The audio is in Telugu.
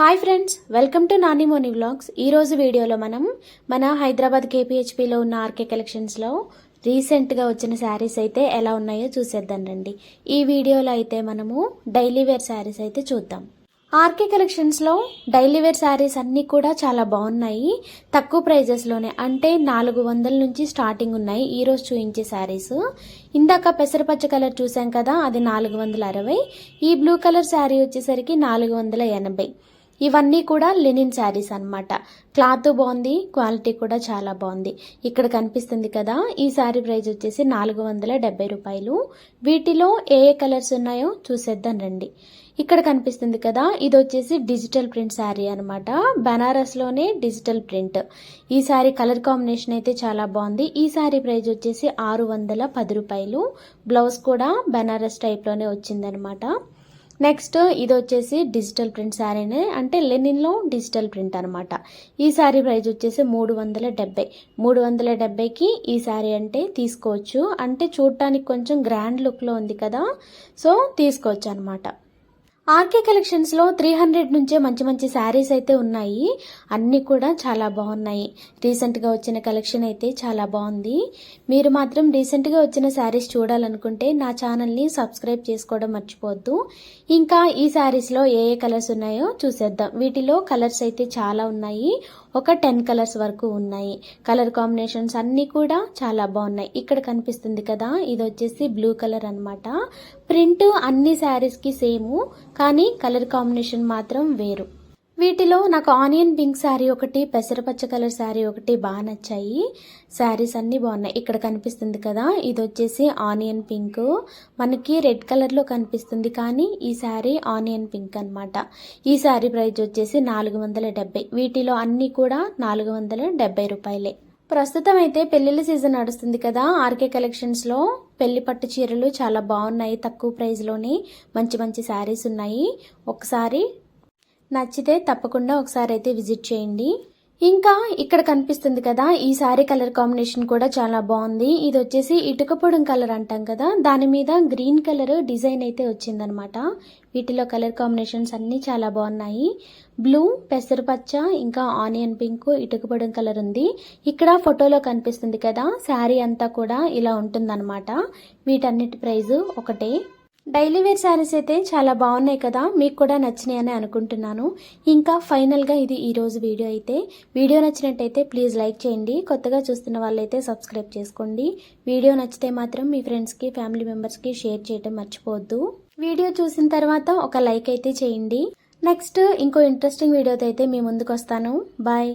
Hi friends welcome to Nanimoni vlogs ఈరోజు వీడియోలో మనం మన హైదరాబాద్ కేపీహెచ్పిలో ఉన్న ఆర్కే కలెక్షన్స్లో రీసెంట్గా వచ్చిన శారీస్ అయితే ఎలా ఉన్నాయో చూసేద్దాం రండి. ఈ వీడియోలో అయితే మనము డైలీ వేర్ శారీస్ అయితే చూద్దాం. ఆర్కే కలెక్షన్స్లో డైలీ వేర్ శారీస్ అన్నీ కూడా చాలా బాగున్నాయి. తక్కువ ప్రైజెస్లోనే అంటే నాలుగు వందల నుంచి స్టార్టింగ్ ఉన్నాయి ఈ రోజు చూపించే శారీస్ ఇందాక పెసరపచ్చ కలర్ చూసాం కదా అది నాలుగు వందల అరవై. ఈ బ్లూ కలర్ శారీ వచ్చేసరికి నాలుగు వందల ఎనభై. ఇవన్నీ కూడా లెనిన్ శారీస్ అనమాట క్లాత్ బాగుంది క్వాలిటీ కూడా చాలా బాగుంది. ఇక్కడ కనిపిస్తుంది కదా ఈ శారీ ప్రైస్ వచ్చేసి నాలుగు వందల డెబ్బై రూపాయలు. వీటిలో ఏ ఏ కలర్స్ ఉన్నాయో చూసేద్దాం రండి. ఇక్కడ కనిపిస్తుంది కదా ఇది వచ్చేసి డిజిటల్ ప్రింట్ శారీ అనమాట బనారస్లోనే డిజిటల్ ప్రింట్ ఈ శారీ కలర్ కాంబినేషన్ అయితే చాలా బాగుంది. ఈ శారీ ప్రైస్ వచ్చేసి ఆరు వందల పది రూపాయలు. బ్లౌజ్ కూడా బనారస్ టైప్లోనే వచ్చిందనమాట నెక్స్ట్ ఇది వచ్చేసి డిజిటల్ ప్రింట్ శారీనే అంటే లెనిన్లో డిజిటల్ ప్రింట్ అనమాట ఈ శారీ ప్రైస్ వచ్చేసి మూడు వందల డెబ్బై. మూడు వందల డెబ్బైకి ఈ శారీ అంటే తీసుకోవచ్చు. అంటే చూడటానికి కొంచెం గ్రాండ్ లుక్లో ఉంది కదా. సో తీసుకోవచ్చు అనమాట ఆర్కే కలెక్షన్స్లో త్రీ హండ్రెడ్ నుంచే మంచి మంచి శారీస్ అయితే ఉన్నాయి. అన్నీ కూడా చాలా బాగున్నాయి. రీసెంట్గా వచ్చిన కలెక్షన్ అయితే చాలా బాగుంది. మీరు మాత్రం రీసెంట్గా వచ్చిన శారీస్ చూడాలనుకుంటే నా ఛానల్ని సబ్స్క్రైబ్ చేసుకోవడం మర్చిపోవద్దు. ఇంకా ఈ శారీస్లో ఏ ఏ కలర్స్ ఉన్నాయో చూసేద్దాం. వీటిలో కలర్స్ అయితే చాలా ఉన్నాయి. ఒక టెన్ కలర్స్ వరకు ఉన్నాయి. కలర్ కాంబినేషన్స్ అన్నీ కూడా చాలా బాగున్నాయి. ఇక్కడ కనిపిస్తుంది కదా ఇది వచ్చేసి బ్లూ కలర్ అనమాట ప్రింట్ అన్ని శారీస్కి సేమ్ కానీ కలర్ కాంబినేషన్ మాత్రం వేరు. వీటిలో నాకు ఆనియన్ పింక్ శారీ ఒకటి పెసరపచ్చ కలర్ శారీ ఒకటి బాగా నచ్చాయి. శారీస్ అన్నీ బాగున్నాయి. ఇక్కడ కనిపిస్తుంది కదా ఇది వచ్చేసి ఆనియన్ పింక్. మనకి రెడ్ కలర్లో కనిపిస్తుంది కానీ ఈ శారీ ఆనియన్ పింక్ అనమాట ఈ శారీ ప్రైస్ వచ్చేసి నాలుగు వందల వీటిలో అన్నీ కూడా నాలుగు వందల రూపాయలే. ప్రస్తుతం అయితే పెళ్ళిళ్ళ సీజన్ నడుస్తుంది కదా. ఆర్కే కలెక్షన్స్లో పెళ్ళి పట్టు చీరలు చాలా బాగున్నాయి తక్కువ ప్రైస్లోనే మంచి మంచి శారీస్ ఉన్నాయి. ఒకసారి నచ్చితే తప్పకుండా ఒకసారి అయితే విజిట్ చేయండి. ఇంకా ఇక్కడ కనిపిస్తుంది కదా ఈ శారీ కలర్ కాంబినేషన్ కూడా చాలా బాగుంది. ఇది వచ్చేసి ఇటుకపొడం కలర్ అంటాం కదా దాని మీద గ్రీన్ కలర్ డిజైన్ అయితే వచ్చిందనమాట. వీటిలో కలర్ కాంబినేషన్స్ అన్నీ చాలా బాగున్నాయి. బ్లూ పెసరపచ్చ ఇంకా ఆనియన్ పింక్ ఇటుక పొడం కలర్ ఉంది. ఇక్కడ ఫోటోలో కనిపిస్తుంది కదా శారీ అంతా కూడా ఇలా ఉంటుందన్నమాట వీటన్నిటి ప్రైజు ఒకటే. డైలీ వేర్ శారీస్ అయితే చాలా బాగున్నాయి కదా మీకు కూడా నచ్చినాయని అనుకుంటున్నాను. ఇంకా ఫైనల్గా ఇది ఈరోజు వీడియో అయితే. వీడియో నచ్చినట్టయితే ప్లీజ్ లైక్ చేయండి. కొత్తగా చూస్తున్న వాళ్ళైతే సబ్స్క్రైబ్ చేసుకోండి. వీడియో నచ్చితే మాత్రం మీ ఫ్రెండ్స్కి ఫ్యామిలీ మెంబర్స్కి షేర్ చేయడం మర్చిపోవద్దు. వీడియో చూసిన తర్వాత ఒక లైక్ అయితే చేయండి. నెక్స్ట్ ఇంకో ఇంట్రెస్టింగ్ వీడియోతో అయితే మీ ముందుకు వస్తాను. బాయ్.